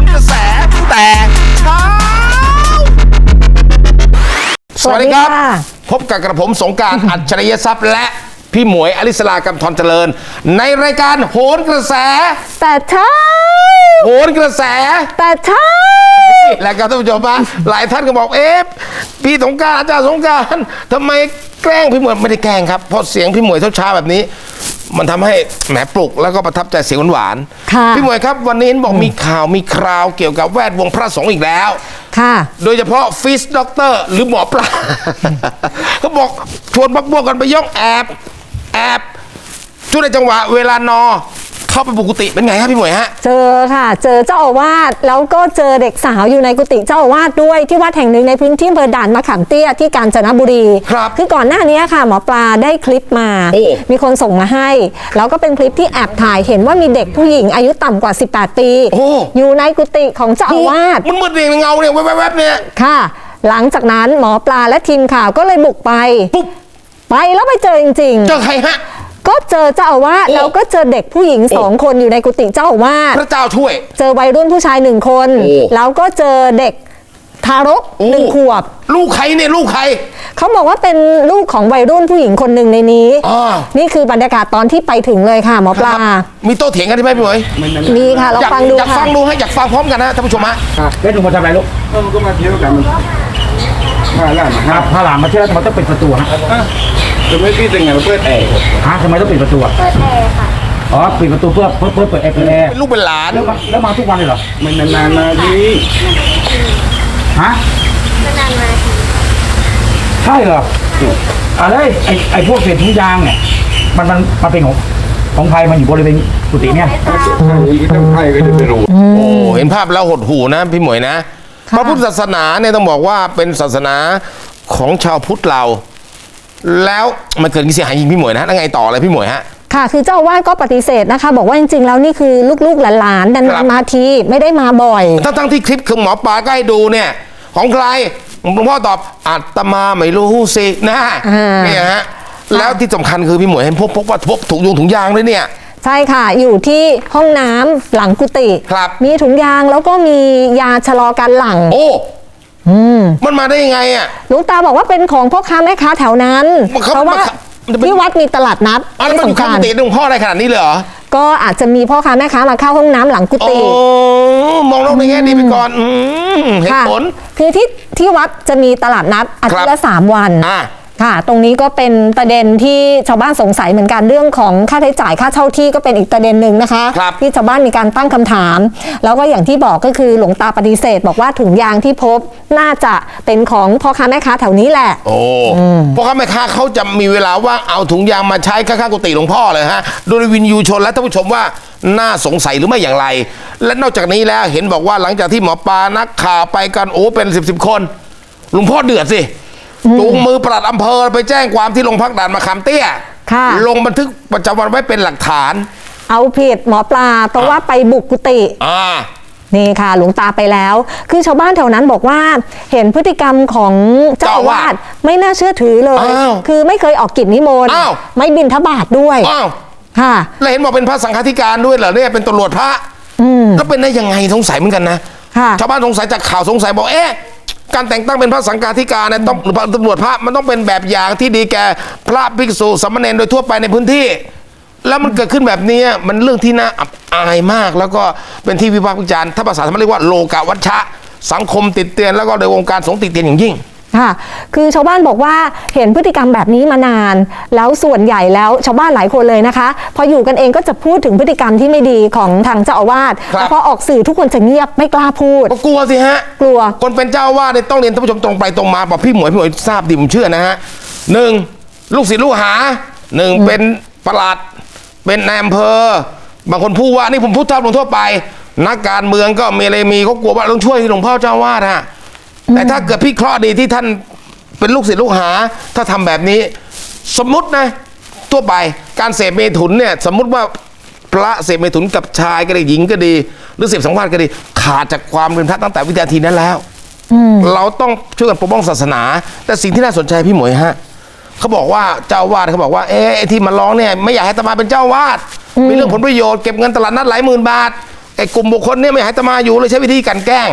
นกระแสแต่เช้า สวัสดีครับสวัสดีค่ะพบกับกระผมสงกรารอัจฉริยทรัพย์และพี่หมวยอลิสลากำธรเจริญ ในรายการโหนกระแส แต่เช้า โหนกระแส แต่เช้าและครับท่านผู้ชมฮะหลายท่านก็บอกเอ๊ะพี่สงกรารอาจารย์สงกรารทำไมแกล้งพี่หมวยไม่ได้แกล้งครับเพราะเสียงพี่หมวยเช้าๆแบบนี้ มันทำให้แหมปลุกแล้วก็ประทับใจเสียงหวานๆค่ะพี่หมวยครับ วันนี้เห็นบอกมีข่าวมีคราวเกี่ยวกับแวดวงพระสงฆ์อีกแล้ว ค่ะ โดยเฉพาะฟิสด็อกเตอร์หรือหมอปลา เขาบอกชวนพักพวกกันไปย่องแอบ แอบช่วงในจังหวะเวลานอ เข้าไปปกติเป็นไงครับพี่หมวยฮะ เจอค่ะ เจอเจ้าอาวาสแล้วก็เจอเด็กสาวอยู่ในกุฏิเจ้าอาวาสด้วยที่วัดแห่งหนึ่งในพื้นที่อำเภอด่านมะขามเตี้ยที่กาญจนบุรีครับคือก่อนหน้านี้ค่ะ หมอปลาได้คลิปมา โอ้ มีคนส่งมาให้ แล้วก็เป็นคลิปที่แอบถ่ายเห็นว่ามีเด็กผู้หญิงอายุต่ำกว่า 18 ปีโอ้ อยู่ในกุฏิของเจ้าอาวาส มันมืดเองเงาเนี่ยแวบๆเนี่ย ค่ะ หลังจากนั้นหมอปลาและทีมข่าวก็เลยบุกไป ปุ๊บ ไปแล้วไปเจอจริงๆ เจอใครฮะ ก็เจอเจ้าอาวาสโอ้ แล้วก็เจอเด็กผู้หญิงสองคนอยู่ในกุฏิเจ้าอาวาสพระเจ้าช่วย เจอวัยรุ่นผู้ชายหนึ่งคน โอ้แล้วก็เจอเด็กทารกโอ้ หนึ่งขวบ ลูกใครเนี่ยลูกใคร เขาบอกว่าเป็นลูกของวัยรุ่นผู้หญิงคนหนึ่งในนี้อ้าวนี่คือบรรยากาศตอนที่ไปถึงเลยค่ะหมอปลา มีโต้เถียงกันใช่ไหมพี่หมวยมีค่ะเราอยากฟังดูอยากค่ะ ฟังดูฮะอยากฟังพร้อมกันนะท่านผู้ชมฮะแล้วลุงมาทำอะไรลูกเออมันก็มาเที่ยวกันมาล่ามาครับพาหลานมาเที่ยวแล้วทำไมต้องปิดประตูฮะ จะไม่พี่เป็นไงมาเปิดแอร์ฮะทำไมต้องปิดประตูอะเปิดแอร์ค่ะ อ๋อปิดประตูเพื่อเพื่อเพื่อเปิดแอร์เปิดแอร์เป็นลูกเป็นหลานแล้วมาแล้วมาทุกวันเลยเหรอมันนานๆมาทีฮะนานมาใช่เหรออะไรไอ้ไอ้พวกเศษถุงยางเนี่ยมันมันมันเป็นของของใครมันอยู่บริเวณกุฏิเนี่ยอีกทั้งไทยก็จะไปรู้โอ้เห็นภาพแล้วหดหูนะพี่หมวยนะค่ะพระพุทธศาสนาเนี่ยต้องบอกว่าเป็นศาสนาของชาวพุทธเรา แล้วมันเกิดการเสียหายยิงพี่หมวยนะแล้วไงต่อเลยพี่หมวยฮะ ค่ะ คือเจ้าอาวาสก็ปฏิเสธนะคะ บอกว่าจริงๆ แล้วนี่คือลูกๆหลานๆครันานบๆมาทีไม่ได้มาบ่อย ทั้งทั้งๆที่คลิปคือหมอปลาก็ให้ดูเนี่ย ของใครหลวงพ่อตอบอัตมาไม่รู้สินะอ่า เนี่ยฮะแล้วที่สำคัญคือพี่หมวยเห็นพกพกว่าพกถุงยงถุงยางด้วยเนี่ย ใช่ค่ะ อยู่ที่ห้องน้ำหลังกุฏิครับ มีถุงยางแล้วก็มียาชะลอการหลั่งโอ้ มันมาได้ยังไงอะหลวงตาบอกว่าเป็นของพ่อค้าแม่ค้าแถวนั้นมันเขาเพราะว่ามันจะเป็นที่วัดมีตลาดนัดอ้าวแล้วมันอยู่ที่ข้างสำกุคัญฏิหลวงพ่ออะไรขนาดนี้เลยเหรอก็อาจจะมีพ่อค้าแม่ค้ามาเข้าห้องน้ำหลังกุโอ้ฏิมองโลกในแง่ดีไปก่อนอืมเหตุค่ะผลคือที่ที่วัดจะมีตลาดนัดอาทิตย์ละสามวันอ่า ค่ะ ตรงนี้ก็เป็นประเด็นที่ชาวบ้านสงสัยเหมือนกันเรื่องของค่าใช้จ่ายค่าเช่าที่ก็เป็นอีกประเด็นหนึ่งนะคะ ครับ ที่ชาวบ้านมีการตั้งคำถาม แล้วก็อย่างที่บอกก็คือหลวงตาปฏิเสธ บอกว่าถุงยางที่พบน่าจะเป็นของพ่อค้าแม่ค้าแถวนี้แหละ โอ้เพราะเขาแม่ค้าเขาจะมีเวลาว่างเอาถุงยางมาใช้ข้างๆกุฏิหลวงพ่อเลยฮะ โดยวินยูชนและท่านผู้ชมว่าน่าสงสัยหรือไม่อย่างไร และนอกจากนี้แล้วเห็นบอกว่าหลังจากที่หมอปลานักข่าวไปกันโอ้เป็นสิบสิบคนหลวงพ่อเดือดสิ จูงมือปลัดอำเภอไปแจ้งความที่โรงพักด่านมะขามเตี้ยค่ะ ลงบันทึกประจำวันไว้เป็นหลักฐาน เอาผิดหมอปลาเพราะว่าไปบุกกุฏิ อ่า นี่ค่ะ หลวงตาไปแล้ว คือชาวบ้านแถวนั้นบอกว่า เห็นพฤติกรรมของเจ้าอาวาสไม่น่าเชื่อถือเลย อ้าวคือไม่เคยออกกิจนิมนต์อ้าว ไม่บินทบาทด้วยอ้าวค่ะ แล้วเห็นบอกเป็นพระสังฆาธิการด้วยเหรอเนี่ยเป็นตำรวจพระแล้วเป็นได้ยังไงสงสัยเหมือนกันนะค่ะ ชาวบ้านสงสัยจากข่าวสงสัยบอกเอ๊ะ การแต่งตั้งเป็นพระสังฆาธิการเนี่ยต้องหรือตำรวจพระมันต้องเป็นแบบอย่างที่ดีแก่พระภิกษุสามเณรโดยทั่วไปในพื้นที่ แล้วมันเกิดขึ้นแบบนี้มันเรื่องที่น่าอับอายมาก แล้วก็เป็นที่วิพากษ์วิจารณ์ถ้าภาษาธรรมเรียกว่าโลกาวัชชะ สังคมติดเตียนแล้วก็โดยวงการสงฆ์ติดเตียนอย่างยิ่ง ค่ะ คือชาวบ้านบอกว่าเห็นพฤติกรรมแบบนี้มานาน แล้วส่วนใหญ่แล้วชาวบ้านหลายคนเลยนะคะ พออยู่กันเองก็จะพูดถึงพฤติกรรมที่ไม่ดีของทางเจ้าอาวาสครับแล้วพอออกสื่อทุกคนจะเงียบไม่กล้าพูด ก็กลัวสิฮะ กลัว คนเป็นเจ้าอาวาสเนี่ยต้องเรียนท่านผู้ชมตรงไปตรงมาบอกพี่หมวยพี่หมวยทราบดีผมเชื่อนะฮะหนึ่งลูกศิษย์ลูกหาหนึ่งเป็นประหลัด เป็นนายอำเภอบางคนพูดว่านี่ผมพูดตามหลวงทั่วไป นักการเมืองก็มีอะไรมีเขากลัวว่าต้องช่วยหลวงพ่อเจ้าอาวาสฮะ แต่ถ้าเกิดพี่เคราะห์ดีที่ท่านเป็นลูกศิษย์ลูกหา ถ้าทำแบบนี้ สมมุตินะทั่วไปการเสพเมถุนเนี่ยสมมุติว่าพระเสพเมถุนกับชายก็ดีหญิงก็ดี หรือเสพสังวาสก็ดี ขาดจากความเป็นพระตั้งแต่วินาทีนั้นแล้วเราต้องช่วยกันปกป้องศาสนา แต่สิ่งที่น่าสนใจพี่หมวยฮะเขาบอกว่าเจ้าอาวาดเขาบอกว่าเอ๊ะไอ้ที่มาร้องเนี่ยไม่อยากให้อาตมาเป็นเจ้าอาวาดมีเรื่องผลประโยชน์เก็บเงินตลาดนัดหลายหมื่นบาทไอ้กลุ่มบุคคลเนี่ยไม่ให้อาตมาอยู่เลยใช้วิธีกลันแกล้ง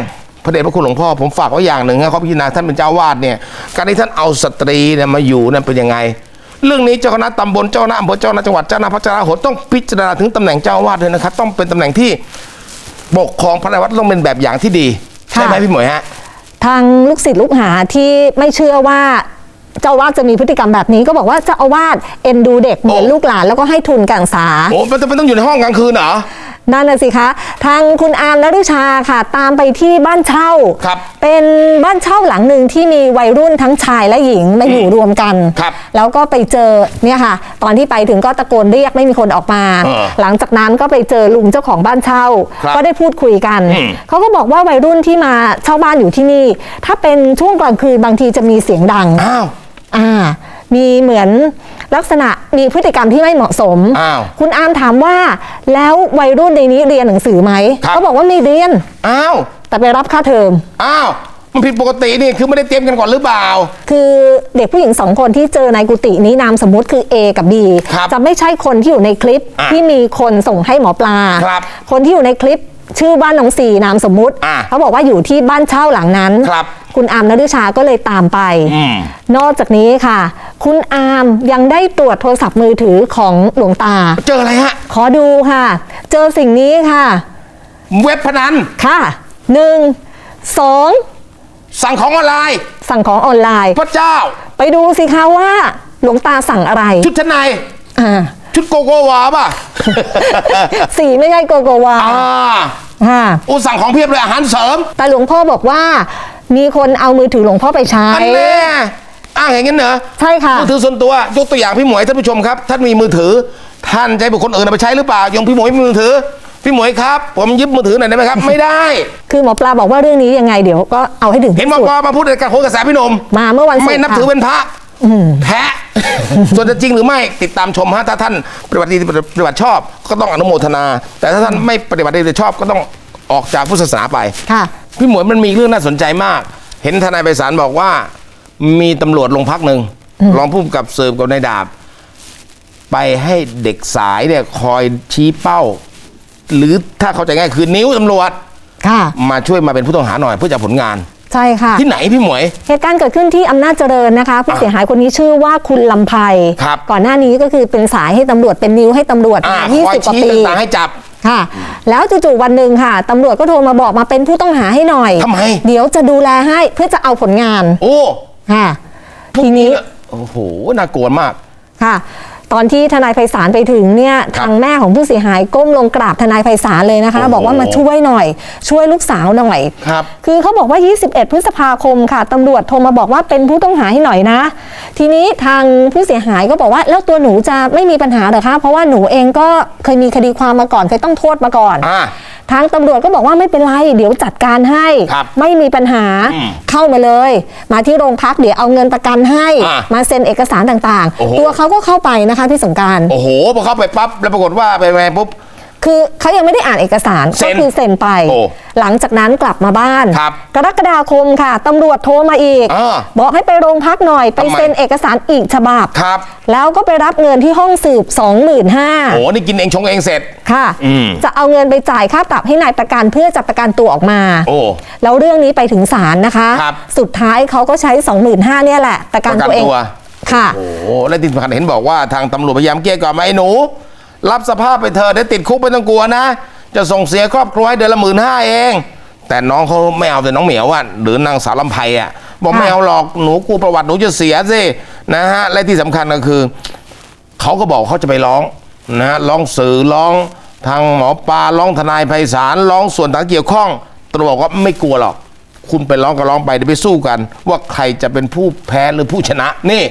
พระเดชพระคุณหลวงพ่อผมฝากไว้อย่างหนึ่งนะเขาพิจารณาท่านเป็นเจ้าวาดเนี่ยการที่ท่านเอาสตรีเนี่ยมาอยู่นั้นเป็นยังไง เรื่องนี้เจ้าคณะตำบลเจ้าคณะอำเภอเจ้าคณะจังหวัดเจ้าคณะพระเจ้าโหนต้องพิจารณาถึงตำแหน่งเจ้าอาวาดด้วยนะครับ ต้องเป็นตำแหน่งที่ปกครองพระในวัดต้องเป็นแบบอย่างที่ดีใช่ไหมค่ะพี่หมวยฮะทางลูกศิษย์ลูกหาที่ไม่เชื่อว่าเจ้าอาวาสจะมีพฤติกรรมแบบนี้ก็บอกว่าเจ้าอาวาสเอ็นดูเด็กเหมือนโอ้ลูกหลานแล้วก็ให้ทุนการศึกษาโอ้มันจะเป็นต้องอยู่ในห้องกลางคืนเหรอ นั่นน่ะสิคะทางคุณอามและรุชาค่ะ ตามไปที่บ้านเช่า ครับเป็นบ้านเช่าหลังหนึ่งที่มีวัยรุ่นทั้งชายและหญิงมาอยู่รวมกัน ครับแล้วก็ไปเจอเนี่ยค่ะ ตอนที่ไปถึงก็ตะโกนเรียกไม่มีคนออกมา เออหลังจากนั้นก็ไปเจอลุงเจ้าของบ้านเช่า ครับก็ได้พูดคุยกัน อืม เขาก็บอกว่าวัยรุ่นที่มาเช่าบ้านอยู่ที่นี่ ถ้าเป็นช่วงกลางคืนบางทีจะมีเสียงดัง อ้าว อ่า มีเหมือน ลักษณะมีพฤติกรรมที่ไม่เหมาะสม อ้าวคุณอามถามว่าแล้ววัยรุ่นในนี้เรียนหนังสือไหมครับ เขาบอกว่าไม่เรียน อ้าวแต่ไปรับค่าเทอม อ้าวมันผิดปกตินี่คือไม่ได้เตรียมกันก่อนหรือเปล่า คือเด็กผู้หญิงสองคนที่เจอในกุฏินี้นามสมมุติคือ A กับ B ครับจะไม่ใช่คนที่อยู่ในคลิปอะที่มีคนส่งให้หมอปลาครับคนที่อยู่ในคลิปชื่อบ้านน้องสีนามสมมุติ อะเขาบอกว่าอยู่ที่บ้านเช่าหลังนั้นครับ คุณอามนฤชาก็เลยตามไป อืม นอกจากนี้ค่ะ คุณอามยังได้ตรวจโทรศัพท์มือถือของหลวงตา เจออะไรฮะ ขอดูค่ะ เจอสิ่งนี้ค่ะ เว็บพนัน ค่ะหนึ่งสองสั่งของออนไลน์ สั่งของออนไลน์ พระเจ้า ไปดูสิคะว่าหลวงตาสั่งอะไร ชุดชั้นในอ่าชุดโกโกวาป่ะ สีไม่ใช่โกโกวาอ่าค่ะอูสั่งของเพียบเลยอาหารเสริม แต่หลวงพ่อบอกว่า มีคนเอามือถือหลวงพ่อไปใช้อันแน่ อ้างอย่างนั้นเหรอใช่ค่ะมือถือส่วนตัวยกตัวอย่างพี่หมวยท่านผู้ชมครับท่านมีมือถือ ท่านใช้บุคคลอื่นเอาไปใช้หรือเปล่ายังพี่หมวยมีมือถือ พี่หมวยครับ ผมยึดมือถือหน่อยได้ไหมครับ ไม่ได้ คือหมอปลาบอกว่าเรื่องนี้ยังไงเดี๋ยวก็เอาให้ถึงเห็นที่บอกสุดว่ามาพูดในการโหนกระแสพี่หนมมาเมื่อวันศุกร์ไม่นับถือค่ะเป็นพระแพ้ส่วนจะจริงหรือไม่ติดตามชมฮะถ้าท่านปฏิบัติดีปฏิบัติชอบ ก็ต้องอนุโมทนา แต่ถ้าท่านไม่ปฏิบัติดีชอบก็ต้องออกจากพุทธศาสนาไปค่ะพี่หมวยมันมีเรื่องน่าสนใจมาก เห็นทนายไพศาลบอกว่า มีตำรวจโรงพักหนึ่งรองผู้กำกับสืบกับนายดาบ ไปให้เด็กสายเนี่ยคอยชี้เป้า หรือถ้าเข้าใจง่ายคือนิ้วตำรวจค่ะ มาช่วยมาเป็นผู้ต้องหาหน่อยเพื่อจะผลงาน ใช่ค่ะ ที่ไหนพี่หมวย เหตุการณ์เกิดขึ้นที่อำนาจเจริญนะคะ ผู้เสียหายคนนี้ชื่อว่าคุณลำไพครับก่อนหน้านี้ก็คือเป็นสายให้ตำรวจเป็นนิ้วให้ตำรวจอ่ายี่คอยสิบกว่าชี้ปีต่างๆให้จับ ค่ะ แล้วจู่ๆวันหนึ่งค่ะตำรวจก็โทรมาบอกมาเป็นผู้ต้องหาให้หน่อยทำไม เดี๋ยวจะดูแลให้เพื่อจะเอาผลงาน โอ้ ค่ะ ทีนี้ โอ้โห น่ากลัวมาก ค่ะ ตอนที่ทนายไพศาลไปถึงเนี่ยครับทางแม่ของผู้เสียหายก้มลงกราบทนายไพศาลเลยนะคะ โอ้โห บอกว่ามาช่วยหน่อย ช่วยลูกสาวหน่อย ครับ คือเขาบอกว่า 21 พฤษภาคมค่ะ ตำรวจโทรมาบอกว่าเป็นผู้ต้องหาให้หน่อยนะ ทีนี้ทางผู้เสียหายก็บอกว่า แล้วตัวหนูจะไม่มีปัญหาเหรอคะ เพราะว่าหนูเองก็เคยมีคดีความมาก่อน เคยต้องโทษมาก่อน อ่า ทางตำรวจก็บอกว่าไม่เป็นไร เดี๋ยวจัดการให้ ครับไม่มีปัญหาอืมเข้ามาเลย มาที่โรงพักเดี๋ยวเอาเงินประกันให้ อะมาเซ็นเอกสารต่างโอ้โห ๆ ตัวเขาก็เข้าไปนะคะพี่สงกราร โอ้โหพอเข้าไปปั๊บแล้วปรากฏว่าไปแมปุ๊บ คือเขายังไม่ได้อ่านเอกสารเซ็ก็นคือเซ็นไป โอ้หลังจากนั้นกลับมาบ้าน ครับกรกฎาคมค่ะตำรวจโทรมาอีก อ่าบอกให้ไปโรงพักหน่อยไปทำไม เซ็นเอกสารอีกฉบับ ครับแล้วก็ไปรับเงินที่ห้องสืบ 25,000 โอ้นี่กินเองชงเองเสร็จ ค่ะ อืมจะเอาเงินไปจ่ายค่าปรับให้นายประกันเพื่อจะประกันตัวออกมา โอ้แล้วเรื่องนี้ไปถึงศาลนะคะ ครับสุดท้ายเขาก็ใช้ 25,000เนี่ยแหละ ประกันประกันตัวเองตัว ค่ะโอ้โหและที่สำคัญเห็นบอกว่าทางตำรวจพยายามเกลี้ยกล่อมไอ้หนู รับสภาพไปเถอะเดี๋ยวติดคุกไม่ต้องกลัวนะ จะส่งเสียครอบครัวให้เดือนละหมื่นห้าเอง แต่น้องเขาไม่เอาแต่น้องเหมียวอะหรือนางสาวลำไพอะบอกไม่เอาหรอกหนูกลัวประวัติหนูจะเสียสินะฮะและที่สำคัญก็คือเขาก็บอกเขาจะไปร้องนะฮะร้องสื่อร้องทางหมอปลาร้องทนายไพศาลร้องส่วนต่างเกี่ยวข้องตำรวจบอกว่าไม่กลัวหรอก คุณไปร้องก็ร้องไปเดี๋ยวไปสู้กัน ว่าใครจะเป็นผู้แพ้หรือผู้ชนะนี่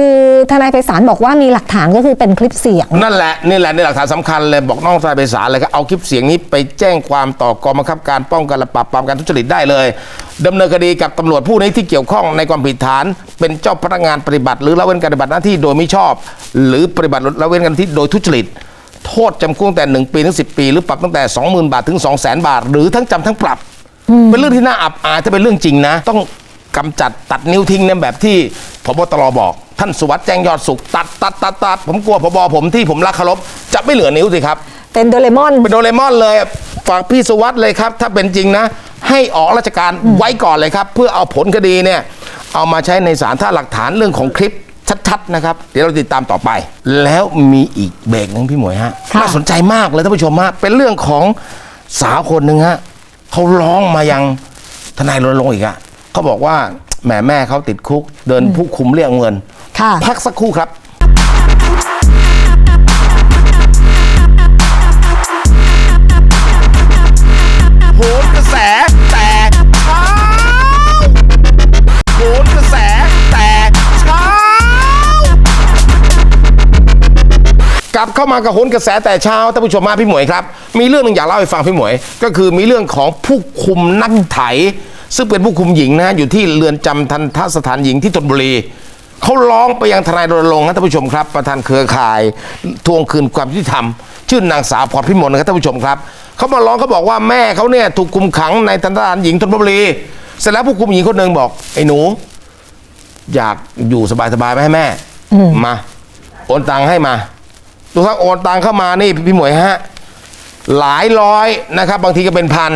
คือทนายไพศาลบอกว่ามีหลักฐานก็คือเป็นคลิปเสียง นั่นแหละนี่แหละนี่หลักฐานสำคัญเลยบอกน้องทนายไพศาลเลยก็เอาคลิปเสียงนี้ไปแจ้งความต่อกองบังคับการป้องกันและปราบปรามการทุจริตได้เลยดำเนินคดีกับตำรวจผู้นี้ที่เกี่ยวข้องในความผิดฐาน เป็นเจ้าพนักงานปฏิบัติ หรือละเว้นการปฏิบัติหน้าที่โดยไม่ชอบ หรือปฏิบัติละเว้นการหน้าที่โดยทุจริต โทษจำคุกตั้งแต่ 1 ปีถึง10 ปี หรือปรับตั้งแต่ 20,000 บาทถึง 200,000 บาท หรือทั้งจำทั้งปรับ เป็นเรื่องที่น่าอับอายถ้าเป็นเรื่องจริงนะ ต้อง กำจัดตัดนิ้วทิ้งในแบบที่พบตรบอก ท่านสุวัสด์แจ้งยอดสุขตัดตัดตัดตัดผมกลัวพบผมที่ผมรักเคารพจะไม่เหลือนิ้วสิครับ เป็นโดเรมอนเป็นโดเรมอนเลยฝากพี่สุวัสด์เลยครับ ถ้าเป็นจริงนะ ให้ออกราชการไว้ก่อนเลยครับ เพื่อเอาผลคดีเนี่ยเอามาใช้ในศาลถ้าหลักฐานเรื่องของคลิปชัดๆนะครับ เดี๋ยวเราติดตามต่อไป แล้วมีอีกเบรกหนึงพี่หมวยฮะค่ะน่าสนใจมากเลยท่านผู้ชมฮะเป็นเรื่องของสาวคนหนึ่งฮะเขาร้องมายังทนายรณรงค์อีกอะ เขาบอกว่าแหมแม่เขาติดคุก เดินผู้คุมเรียกเงิน ค่ะ พักสักครู่ครับ โหนกระแสแต่เช้าโหนกระแสแต่เช้ากลับเข้ามากับโหนกระแสแต่เช้าท่านผู้ชมมาพี่หมวยครับ มีเรื่องหนึ่งอยากเล่าให้ฟังพี่หมวย ก็คือมีเรื่องของผู้คุมนักไถ ซึ่งเป็นผู้คุมหญิงนะอยู่ที่เรือนจำทันทสถานหญิงที่ธนบุรีเขาร้องไปยังทนายรณรงค์นะท่านผู้ชมครับ ประธานเครือข่ายทวงคืนความยุติธรรม ชื่อนางสาวพรพิมลนะครับท่านผู้ชมครับเขามาร้องเขาบอกว่าแม่เขาเนี่ยถูกคุมขังในทันทสถานหญิงธนบุรีเสร็จแล้วผู้คุมหญิงคนหนึ่งบอกไอ้หนู อยากอยู่สบายๆไหมให้แม่มาโอนตังค์ให้มาทุกท่านโอนตังค์เข้ามานี่พี่หมวยฮะหลายร้อยนะครับ บางทีก็เป็นพัน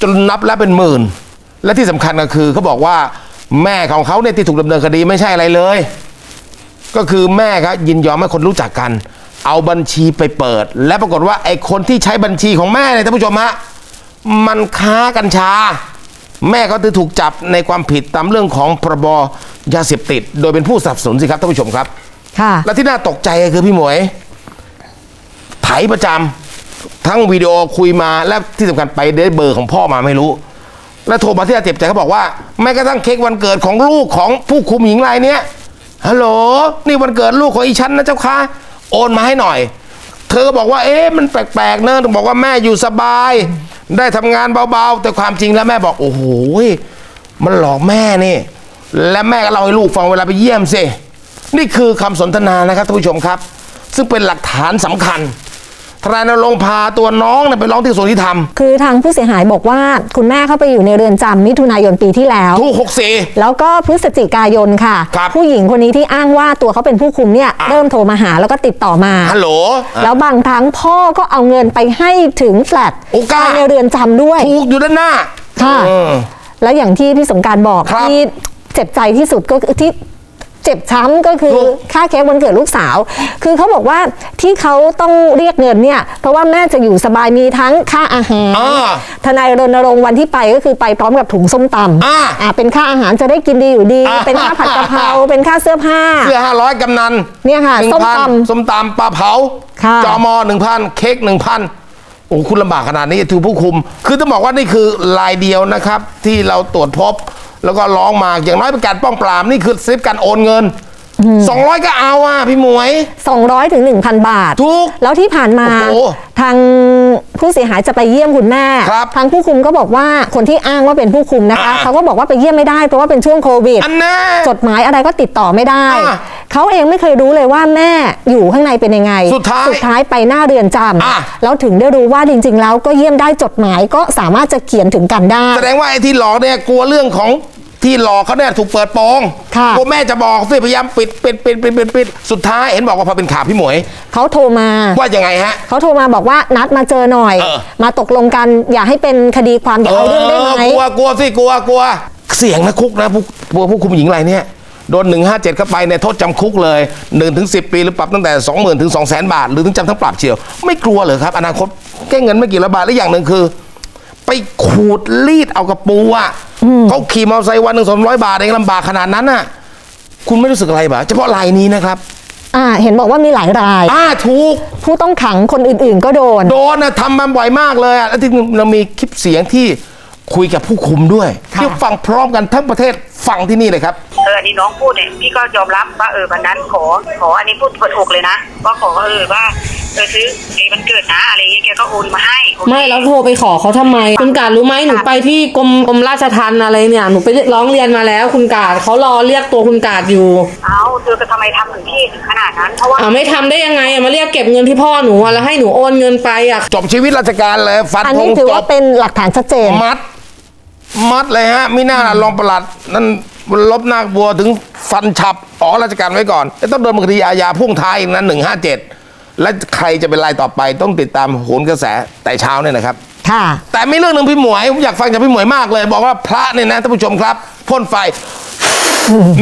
จนนับแล้วเป็นหมื่น และที่สำคัญก็คือเขาบอกว่าแม่ของเขาเนี่ยที่ถูกดำเนินคดีไม่ใช่อะไรเลย ก็คือแม่ครับยินยอมให้คนรู้จักกัน เอาบัญชีไปเปิด และปรากฏว่าไอ้คนที่ใช้บัญชีของแม่เนี่ยท่านผู้ชมฮะมันค้ากัญชา แม่ก็ถือถูกจับในความผิดตามเรื่องของพรบยาเสพติด โดยเป็นผู้สนับสนุนสิครับท่านผู้ชมครับค่ะและที่น่าตกใจก็คือพี่หมวยไถประจำทั้งวิดีโอคุยมาและที่สำคัญไปได้เบอร์ของพ่อมาไม่รู้ แล้วโทรมาที่อาเจ็บใจเขาบอกว่าแม้กระทั่งเค้กวันเกิดของลูกของผู้คุมหญิงรายเนี้ยฮัลโหลนี่วันเกิดลูกของอีฉันนะเจ้าคะโอนมาให้หน่อย เธอก็บอกว่า เอ๊ะมันแปลกๆเนอะบอกว่าแม่อยู่สบาย ได้ทำงานเบาๆ แต่ความจริงแล้วแม่บอก โอ้โหมันหลอกแม่นี่ และแม่ก็เล่าให้ลูกฟังเวลาไปเยี่ยมสินี่คือคำสนทนานะครับท่านผู้ชมครับ ซึ่งเป็นหลักฐานสำคัญ ทนายนรงค์พาตัวน้องเนี่ยไปร้องที่กระทรวงยุติธรรมคือทางผู้เสียหายบอกว่าคุณแม่เข้าไปอยู่ในเรือนจำมิถุนายนปีที่แล้วทูกหกสี่ แล้วก็พฤศจิกายนค่ะ ครับผู้หญิงคนนี้ที่อ้างว่าตัวเขาเป็นผู้คุมเนี่ยอะ เริ่มโทรมาหาแล้วก็ติดต่อมา ฮัลโหล แล้วบางครั้งพ่อก็เอาเงินไปให้ถึงแฟลตโอ้กล้า ภายในเรือนจำด้วย ถูกอยู่ด้านหน้าค่ะ เออ แล้วอย่างที่พี่สงกรารบอกครับ ที่เจ็บใจที่สุดก็คือที่ เจ็บช้ำก็คือถูกค่าเค้กวันเกิดลูกสาว คือเขาบอกว่าที่เขาต้องเรียกเงินเนี่ย เพราะว่าแม่จะอยู่สบายมีทั้งค่าอาหาร อ่าทนายรณรงค์วันที่ไปก็คือไปพร้อมกับถุงส้มตำอ่าอ่าเป็นค่าอาหารจะได้กินดีอยู่ดี อ่า เป็นค่าผัดกะเพราเป็นค่าเสื้อผ้า เสื้อห้าร้อยกำนันเนี่ยค่ะหนึ่งส้มพันตำส้มตำปลาเผาค่ะ จอมอหนึ่งพันเค้กหนึ่งพันโอ้คุณลำบากขนาดนี้ถือผู้คุม คือต้องบอกว่านี่คือลายเดียวนะครับ ที่เราตรวจพบ แล้วก็ร้องมาอย่างน้อยเป็นการป้องปรามนี่คือสลิปการโอนเงินสองร้อยก็เอาอะพี่หมวย 200ถึง1,000 บาท ถูก แล้วที่ผ่านมาโอ้โหทางผู้เสียหายจะไปเยี่ยมคุณแม่ ครับทางผู้คุมก็บอกว่าคนที่อ้างว่าเป็นผู้คุมนะคะ อ่า เขาก็บอกว่าไปเยี่ยมไม่ได้เพราะว่าเป็นช่วงโควิด อันแน่ จดหมายอะไรก็ติดต่อไม่ได้ อ่าเขาเองไม่เคยรู้เลยว่าแม่อยู่ข้างในเป็นยังไงสุดท้ายสุดท้ายไปหน้าเรือนจอ่าำแล้วถึงได้รู้ว่าจริง ๆ แล้วก็เยี่ยมได้จดหมายก็สามารถจะเขียนถึงกันได้ แสดงว่าไอ้ที่หลอกเนี่ยกลัวเรื่องของ ที่หลอกเขาเนี่ยถูกเปิดโปงค่ะกลัวแม่จะบอกสิพยายามปิดปิดปิดปิดปิดปิดสุดท้ายเห็นบอกว่าพอเป็นข่าวพี่หมวย เขาโทรมาว่ายังไงฮะ เขาโทรมาบอกว่านัดมาเจอหน่อย เออ มาตกลงกันอย่าให้เป็นคดีความอย่าเอาเรื่องได้ไหม กลัวกลัวสิกลัวกลัว เสี่ยงนะคุกนะผู้ผู้ผู้คุมหญิงรายเนี้ยโดน 157 เข้าไปเนี่ยโทษจำคุกเลย1ถึง10 ปีหรือปรับตั้งแต่ 20,000 ถึง 200,000 บาท หรือถึงจำทั้งปรับเชียว ไม่กลัวเหรอครับ อนาคตแก้เงินไม่กี่ร้อยบาทและอย่างหนึ่งคือ ไปขูดรีดเอากระปูอะ เขาขี่มอเตอร์ไซค์วันหนึ่งสองร้อยบาทเองลำบากขนาดนั้นน่ะ คุณไม่รู้สึกอะไรบ้าเฉพาะรายนี้นะครับ อ่า เห็นบอกว่ามีหลายราย อ่าถูก ผู้ต้องขังคนอื่นๆ ก็โดน โดนนะทำมาบ่อยมากเลยอะแล้วที่เรามีคลิปเสียงที่คุยกับผู้คุมด้วยค่ะที่ฟังพร้อมกันทั้งประเทศฟังที่นี่เลยครับเอออันนี้น้องพูดเนี่ยพี่ก็ยอมรับว่าเออวันนั้นขอขออันนี้พูดเปิดอกเลยนะว่าขอว่าเออว่า เออซื้อไอ้มันเกิดนะอะไรเงี้ยแกก็โอนมาให้โอเคไม่แล้วโทรไปขอเขาทำไม คุณกาดรู้ไหมหนูไปที่กรมกรมราชทัณฑ์อะไรเนี่ยหนูไปร้องเรียนมาแล้ว คุณกาดเขารอเรียกตัวคุณกาดอยู่เอาเธอจะทำไมทำถึงที่ถึงขนาดนั้น เพราะว่าอ่าไม่ทำได้ยังไงอะมาเรียกเก็บเงินที่พ่อหนูอะแล้วให้หนูโอนเงินไปอะ จบชีวิตราชการเลยฟันอันธนี้งถือจว่าบเป็นหลักฐานชัดเจน มัด มัดเลยฮะมิน่ารองประหลัด นั่นลบนาคบัวถึงฟันฉับออกราชการไว้ก่อนแล้วต้องโดนคดีอาญาพ่วงท้ายอีกนั้นหนึ่งห้าเจ็ด และใครจะเป็นรายต่อไปต้องติดตามโหนกระแสแต่เช้าเนี่ยนะครับ ค่ะ แต่มีเรื่องหนึ่งพี่หมวยผมอยากฟังจากพี่หมวยมากเลย บอกว่าพระเนี่ยนะท่านผู้ชมครับพ่นไฟ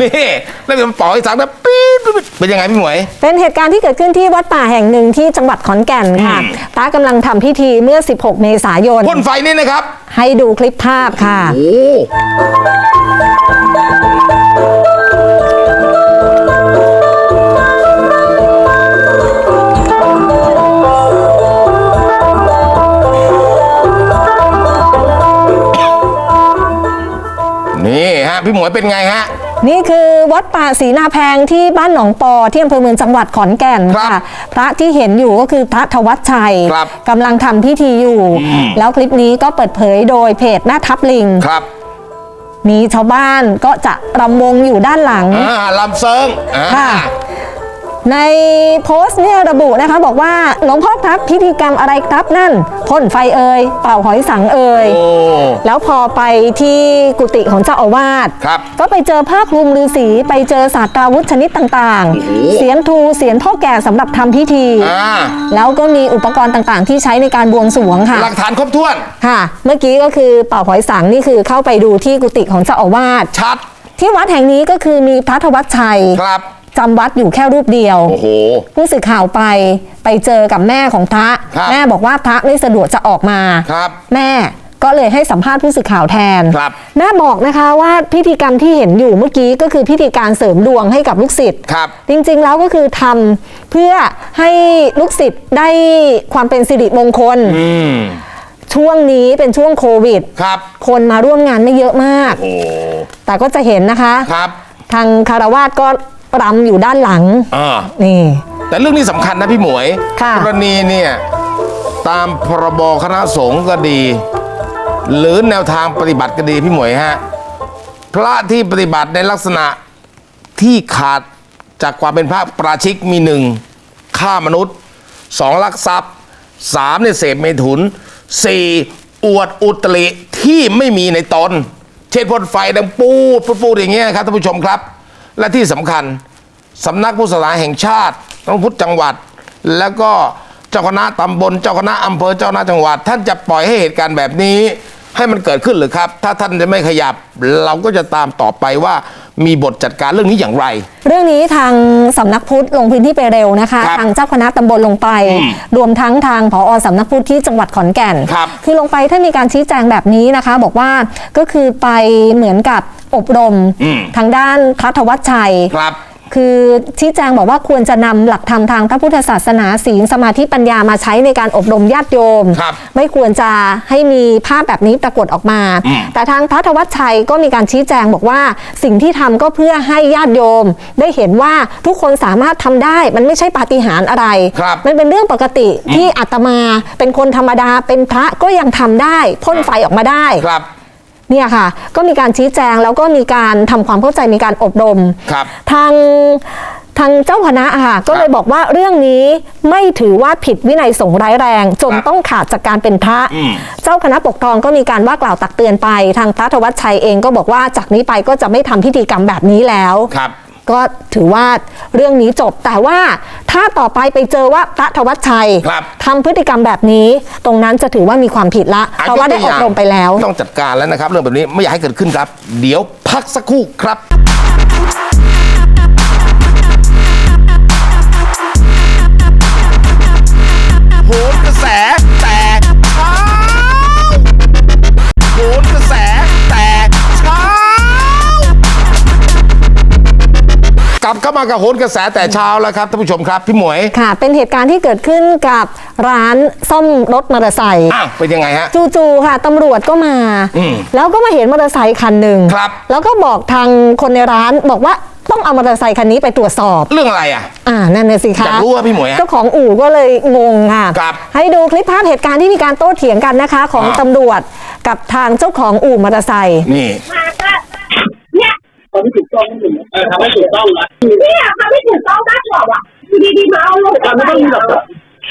นี่แล้วเป็นปล่อยสังนะปี๊ดปี๊ดเป็นยังไงพี่หมวย เป็นเหตุการณ์ที่เกิดขึ้นที่วัดป่าแห่งหนึ่งที่จังหวัดขอนแก่นค่ะอืมพระกำลังทำพิธีเมื่อ 16 เมษายน พ่นไฟนี่นะครับ ให้ดูคลิปภาพค่ะ โอ้ นี่ฮะพี่หมวยเป็นไงฮะ นี่คือวัดป่าศรีนาแพงที่บ้านหนองปอที่อำเภอเมืองจังหวัดขอนแก่นครัค่ะบพระที่เห็นอยู่ก็คือพระธวัชชัยครับกำลังทำพิธีอยู่แล้วคลิปนี้ก็เปิดเผยโดยเพจแม่ทับลิง ครับ มีชาวบ้านก็จะรำวงอยู่ด้านหลัง อ่าลำเซิงอ่าค่ะ ในโพสต์เนี่ยระบุนะคะบอกว่าหลวงพ่อครับพิธีกรรมอะไรครับนั่นพ่นไฟเอ่ยเป่าหอยสังเอ่ยโอ้ แล้วพอไปที่กุฏิของเจ้าอาวาสครับก็ไปเจอผ้าคลุมฤาษีไปเจอศาสตราวุธชนิดต่างโอ้โห ๆ เสียนทูเสียนพ่อแก่สำหรับทำพิธี อ่าแล้วก็มีอุปกรณ์ต่างๆ ที่ใช้ในการบวงสรวงค่ะ หลักฐานครบถ้วน ค่ะ เมื่อกี้ก็คือเป่าหอยสังนี่คือเข้าไปดูที่กุฏิของเจ้าอาวาสชัดที่วัดแห่งนี้ก็คือมีพระธวัชชัย ครับ จำวัดอยู่แค่รูปเดียว โอ้โห ผู้สื่อข่าวไปไปเจอกับแม่ของพระ ครับแม่บอกว่าพระไม่สะดวกจะออกมา ครับแม่ก็เลยให้สัมภาษณ์ผู้สื่อข่าวแทน ครับ แม่บอกนะคะว่าพิธีกรรมที่เห็นอยู่เมื่อกี้ก็คือพิธีการเสริมดวงให้กับลูกศิษย์ ครับ จริงๆ แล้วก็คือทำเพื่อให้ลูกศิษย์ได้ความเป็นสิริมงคล อืม ช่วงนี้เป็นช่วงโควิด ครับ คนมาร่วมงานไม่เยอะมาก โอ้แต่ก็จะเห็นนะคะ ครับ ทางคารวาสก็ รำอยู่ด้านหลังอ่านี่ แต่เรื่องนี้สำคัญนะพี่หมวยค่ะ กรณีเนี่ยตามพรบคณะสงฆ์ก็ดี หรือแนวทางปฏิบัติก็ดีพี่หมวยฮะพระที่ปฏิบัติในลักษณะที่ขาดจากความเป็นพระปราชิกมีหนึ่งฆ่ามนุษย์สองลักทรัพย์สามเนี่ยเสพเมถุนสี่อวดอุตริที่ไม่มีในตน เช่นพ่นไฟดังปูดปูดปูดอย่างเงี้ยครับท่านผู้ชมครับ และที่สำคัญ สำนักพุทธศาสนาแห่งชาติต้องพุทธจังหวัด แล้วก็เจ้าคณะตำบลเจ้าคณะอำเภอเจ้าคณะจังหวัด ท่านจะปล่อยให้เหตุการณ์แบบนี้ ให้มันเกิดขึ้นหรือครับ ถ้าท่านจะไม่ขยับ เราก็จะตามต่อไปว่ามีบทจัดการเรื่องนี้อย่างไร เรื่องนี้ทางสำนักพุทธลงพื้นที่ไปเร็วนะคะ ครับทางเจ้าคณะตำบลลงไปอืมรวมทั้งทางผอสำนักพุทธที่จังหวัดขอนแก่นครับอลงไปถ้ามีการชี้แจงแบบนี้นะคะ บอกว่าก็คือไปเหมือนกับอบรมอืม ทางด้านพระธวัชชัย ครับ คือชี้แจงบอกว่าควรจะนำหลักธรรมทางพระพุทธศาสนาศีลสมาธิปัญญามาใช้ในการอบรมญาติโยมครับไม่ควรจะให้มีภาพแบบนี้ปรากฏออกมาอืมแต่ทางพระธวัชชัยก็มีการชี้แจงบอกว่าสิ่งที่ทำก็เพื่อให้ญาติโยม ได้เห็นว่าทุกคนสามารถทำได้ มันไม่ใช่ปาฏิหาริย์อะไรครับมันเป็นเรื่องปกติที่อาตมาเป็นคนธรรมดาเป็นพระก็ยังทำได้ พ่นไฟออกมาได้ครับ เนี่ยค่ะ ก็มีการชี้แจงแล้วก็มีการทำความเข้าใจมีการอบรมครับทางทางเจ้าคณะอะค่ะก็เลยบอกว่าเรื่องนี้ไม่ถือว่าผิดวินัยสงฆ์ร้ายแรง จนครับต้องขาดจากการเป็นพระอืมเจ้าคณะปกครองก็มีการว่ากล่าวตักเตือนไป ทางพระธวัชชัยเองก็บอกว่าจากนี้ไปก็จะไม่ทำพิธีกรรมแบบนี้แล้วครับ ก็ถือว่าเรื่องนี้จบ แต่ว่าถ้าต่อไปไปเจอว่าพระธวัชชัยครับทำพฤติกรรมแบบนี้ ตรงนั้นจะถือว่ามีความผิดละเพราะว่าได้อบรมไปแล้ว ต้องจัดการแล้วนะครับ เรื่องแบบนี้ไม่อยากให้เกิดขึ้นครับ เดี๋ยวพักสักครู่ครับ เข้ามากับโหนกระแสแต่เช้าแล้วครับท่านผู้ชมครับพี่หมวยค่ะ เป็นเหตุการณ์ที่เกิดขึ้นกับร้านซ่อมรถมอเตอร์ไซค์อ้าวเป็นยังไงฮะ จู่ๆค่ะตำรวจก็มา อืมแล้วก็มาเห็นมอเตอร์ไซค์คันหนึ่งครับ แล้วก็บอกทางคนในร้านบอกว่าต้องเอามอเตอร์ไซค์คันนี้ไปตรวจสอบ เรื่องอะไรอะ อ่านั่นน่ะสิคะอยากรู้ว่าพี่หมวยอะเจ้าของอู่ก็เลยงงค่ะ ครับให้ดูคลิปภาพเหตุการณ์ที่มีการโต้เถียงกันนะคะ ของอ่า ตำรวจกับทางเจ้าของอู่มอเตอร์ไซค์ นี่ มาก็เนี่ยตอนที่ถูกต้องเออทำให้ถูกต้องนะเนี่ยทำไม่ถูกต้องได้หรอวะอยู่ดีๆมาเอาลงทำไม่ต้องมีหลักฐาน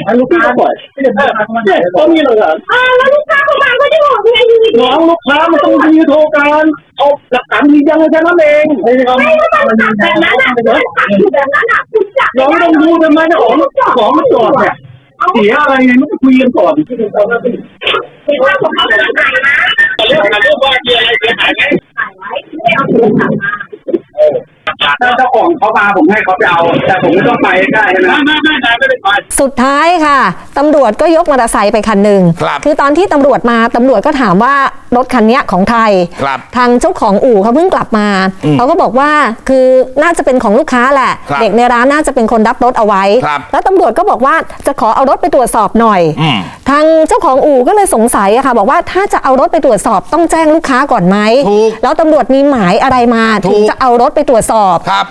ให้ลูกค้าบ่อยเนี่ยต้องมีหลักฐานอ่าแล้วลูกค้าเข้ามาก็จะบอกไงอยู่ดีๆน้องลูกค้ามันต้องมีโทรการเอาหลักฐานยืนยันแค่นั้นเองไม่ใช่เอาไม่ว่ามันตัดแบบนั้นอะมันตัดอยู่แบบนั้นอะคุณจะเราไม่ต้องดูทำไมนะของของมันจอดเนี่ย เสียอะไรไงไม่ต้องคุยกันก่อะไรเกี่ยวไหน ถ้าเจ้าของเขามาผมให้เขาไปเอา แต่ผมไม่ต้องไปได้ใช่ไหมไม่ไม่ไม่ไม่ได้ไป สุดท้ายค่ะตำรวจก็ยกมอเตอร์ไซค์ไปคันหนึ่งครับอตอนที่ตำรวจมาตำรวจก็ถามว่ารถคันเนี้ยของใครครับทางเจ้าของอู่เขาเพิ่งกลับมาอืมเขาก็บอกว่าคือน่าจะเป็นของลูกค้าแหละ ครับเด็กในร้านน่าจะเป็นคนรับรถเอาไว้ ครับแล้วตำรวจก็บอกว่าจะขอเอารถไปตรวจสอบหน่อย อืม ทางเจ้าของอู่ก็เลยสงสัยอะค่ะ บอกว่าถ้าจะเอารถไปตรวจสอบต้องแจ้งลูกค้าก่อนไหมถูกแล้วตำรวจมีหมายอะไรมาถูถึกงจะเอารถไปตรวจสอบ ครับ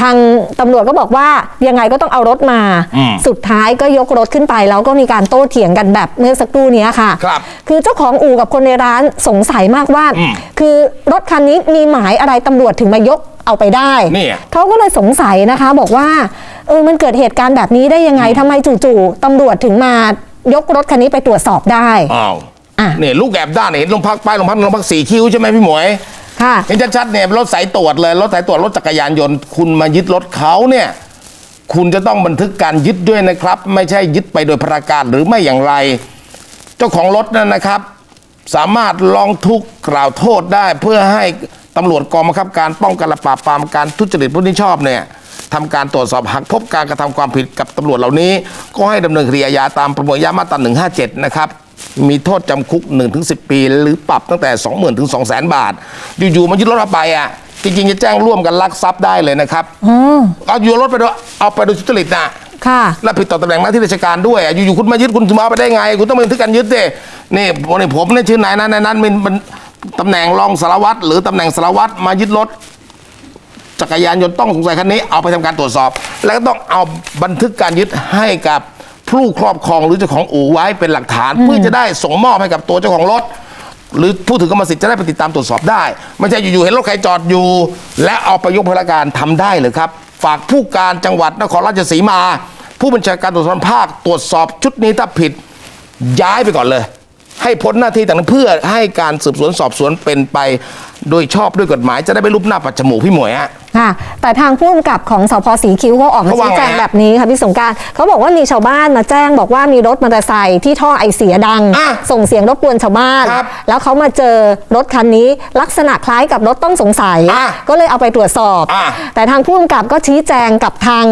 ทางตำรวจก็บอกว่ายังไงก็ต้องเอารถมา อืมสุดท้ายก็ยกรถขึ้นไป แล้วก็มีการโต้เถียงกันแบบเมื่อสักครู่เนี้ยค่ะครับคือเจ้าของอู่กับคนในร้านสงสัยมากว่า อืมคือรถคันนี้มีหมายอะไรตำรวจถึงมายกเอาไปได้เนี่ย เขาก็เลยสงสัยนะคะ บอกว่าเออมันเกิดเหตุการณ์แบบนี้ได้ยังไงทำไมจู่ๆตำรวจถึงมายกรถคันนี้ไปตรวจสอบได้ อ้าวอะ เนี่ยลูกแอบด้านเนี่ยเห็นโรงพักป้ายโรงพักโรงพักสี่คิ้วใช่ไหมพี่หมวย ค่ะ เห็นชัดๆเนี่ยรถสายตรวจเลยรถสายตรวจรถจักรยานยนต์ คุณมายึดรถเขาเนี่ยคุณจะต้องบันทึกการยึดด้วยนะครับ ไม่ใช่ยึดไปโดยพระการหรือไม่อย่างไร เจ้าของรถนั่นนะครับ สามารถร้องทุกกล่าวโทษได้เพื่อให้ตำรวจกองบังคับการป้องกันและปราบปรามการทุจริตผู้ที่ชอบเนี่ยทำการตรวจสอบหากพบการกระทำความผิดกับตำรวจเหล่านี้ ก็ให้ดำเนินคดีอาญาตามประมวลอาญามาตรา157 นะครับ มีโทษจำคุก 1-10 ปี หรือปรับตั้งแต่ 20,000ถึง200,000 บาท อยู่ๆมายึดรถเราไปอะ จริง ๆ จะแจ้งร่วมกันลักทรัพย์ได้เลยนะครับเอาอยู่รถไปด้วยเอาไปโดยทุจริตนะค่ะและผิดต่อตำแหน่งหน้าที่ราชการด้วยอะอยู่ๆคุณมายึดคุณจะมาเอาไปได้ไง คุณต้องบันทึกการยึดดินี่วันนี้ผมเนี่ยชื่อนายนั้นนายนั้นเป็นเป็นตำแหน่งรองสารวัตรหรือตำแหน่งสารวัตรมายึดรถจักรยานยนต์ต้องสงสัยคันนี้เอาไปทำการตรวจสอบ แล้วก็ต้องเอาบันทึกการยึดให้กับ ผู้ครอบครองหรือเจ้าของอู่ไว้เป็นหลักฐาน เพื่อจะได้ส่งมอบให้กับตัวเจ้าของรถ หรือผู้ถือกรรมสิทธิ์จะได้ไปติดตามตรวจสอบได้ ไม่ใช่อยู่ๆเห็นรถใครจอดอยู่ และเอาไปยกพลการทำได้เลยครับ ฝากผู้การจังหวัดนครราชสีมา ผู้บัญชาการตรวจสอบภาคตรวจสอบชุดนี้ถ้าผิด ย้ายไปก่อนเลย ให้พ้นหน้าที่ต่างๆเพื่อให้การสืบสวนสอบสวนเป็นไป โดยชอบด้วยกฎหมายจะได้ไม่รูปหน้าปัดจมูกพี่หมวยฮะ ค่ะแต่ทางผู้กำกับของสพสีคิ้วเขาออกมาเขาว่าชี้แจงไงฮะแบบนี้ค่ะพี่สงกรารเขาบอกว่ามีชาวบ้านมาแจ้งบอกว่ามีรถมอเตอร์ไซค์ที่ท่อไอเสียดัง อะส่งเสียงรบกวนชาวบ้าน ครับแล้วเขามาเจอรถคันนี้ลักษณะคล้ายกับรถต้องสงสัย อะก็เลยเอาไปตรวจสอบ อะแต่ทางผู้กำกับก็ชี้แจงกับทาง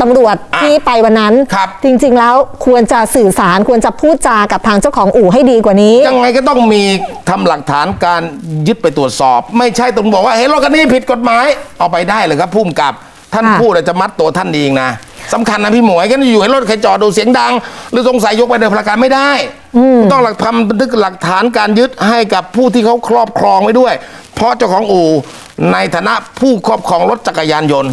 ตำรวจอะที่ไปวันนั้น ครับ จริงๆแล้วควรจะสื่อสารควรจะพูดจากับทางเจ้าของอู่ให้ดีกว่านี้ ยังไงก็ต้องมีทำหลักฐานการยึดไปตรวจสอบไม่ใช่ต้องบอกว่าเห็นรถคันนี้ผิดกฎหมาย เอาไปได้เลยครับพุ่มกับท่านค่ะ พูดแล้วจะมัดตัวท่านเองนะสำคัญนะพี่หมวยก็อยู่ให้รถใครจอดดูเสียงดัง หรือสงสัยยกไปโดยพลการไม่ได้ ต้องหลักทำบันทึกหลักฐานการยึดให้กับผู้ที่เขาครอบครองไว้ด้วย เพราะเจ้าของอู่ในฐานะผู้ครอบครองรถจักรยานยนต์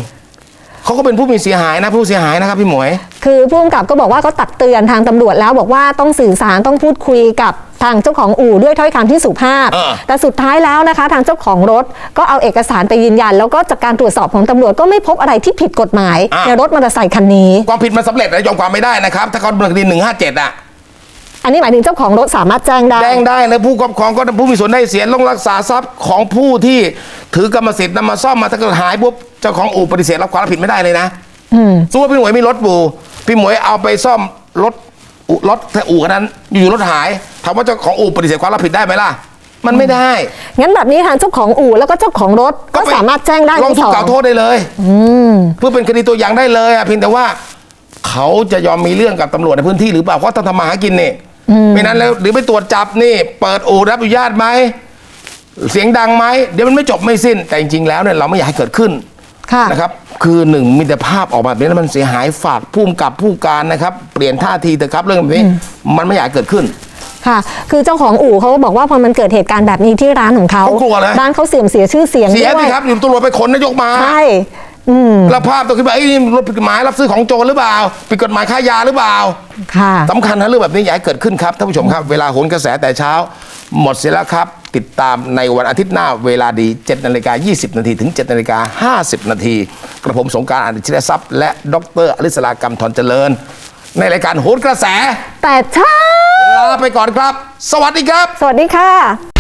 เขาก็เป็นผู้มีเสียหายนะผู้เสียหายนะครับพี่หมวย คือผู้กำกับก็บอกว่าก็ตักเตือนทางตำรวจแล้วบอกว่าต้องสื่อสารต้องพูดคุยกับทางเจ้าของอู่ด้วยถ้อยคำที่สุภาพ เออ แต่สุดท้ายแล้วนะคะ ทางเจ้าของรถก็เอาเอกสารไปยืนยัน แล้วก็จากการตรวจสอบของตำรวจก็ไม่พบอะไรที่ผิดกฎหมาย อะ ในรถมอเตอร์ไซค์คันนี้ ความผิดมันสำเร็จนะยอมความไม่ได้นะครับ ถ้าเขาดำเนินคดีหนึ่งห้าเจ็ดอะอันนี้หมายถึงเจ้าของรถสามารถแจ้งได้ แจ้งได้เลยผู้ครอบครองก็ผู้มีส่วนได้เสียต้องรักษาทรัพย์ของผู้ที่ ถือกรรมสิทธิ์นำมาซ่อมมาถ้าเกิดหายปุ๊บเจ้าของอู่ปฏิเสธรับความรับผิดไม่ได้เลยนะสมมติว่าพี่หมวยมีรถบูพี่หมวยเอาไปซ่อมรถอู่รถอู่คันนั้น อยู่ๆรถหายถามว่าเจ้าของอู่ปฏิเสธความรับผิดได้ไหมล่ะ มันไม่ได้ งั้นแบบนี้ทางเจ้าของอู่แล้วก็เจ้าของรถก็ไปสามารถแจ้งได้ลองทั้ถูงกสกอล่างวโทษได้เลยเพื่อเป็นคดีตัวอย่างได้เลยอะเพียงแต่ว่า เขาจะยอมมีเรื่องกับตำรวจในพื้นที่หรือเปล่าเพราะต้องทำมาหากินนี่ไม่นั้นแล้วหรือไปตรวจจับนี่ เปิดอู่รับอนุญาตไหม เสียงดังไหมเดี๋ยวมันไม่จบไม่สิ้น แต่จริงๆแล้วเนี่ยเราไม่อยากให้เกิดขึ้นค่ะ นะครับคือหนึ่งมีแต่ภาพออกมาแบบนี้แล้วมันเสียหายฝากผู้กำกับผู้การนะครับ เปลี่ยนท่าทีเถอะครับเรื่องแบบนี้มันไม่อยากให้เกิดขึ้น ค่ะ คือเจ้าของอู่เขาก็บอกว่าพอมันเกิดเหตุการณ์แบบนี้ที่ร้านของเขาเขากลัวเลยร้านเขาเสื่อมเสียชื่อเสียงเสียด้วสิยครับอยู่ตำรวจไปขนนายกมาใช่อืมแล้วภาพตัวขึ้นมาไอ้ยนี่รถผิดกฎหมายรับซื้อของโจรหรือเปล่าผิดกฎหมายค้ายาหรือเปล่า ค่ะ สำคัญนะเรื่องแบบนี้อย่าให้เกิดขึ้นครับท่านผู้ชมครับ เวลาโหนกระแสแต่เช้า หมดเสียแล้วครับ ติดตามในวันอาทิตย์หน้าเวลาดี 7นาฬิกา20 นาทีถึง 7นาฬิกา50 นาทีกระผมสงกรารอาทิตย์ทรัพย์ และดรอลิสลากรรมทรเจริญ ในรายการโหนกระแส แต่เช้าลาไปก่อนครับ สวัสดีครับ สวัสดีค่ะ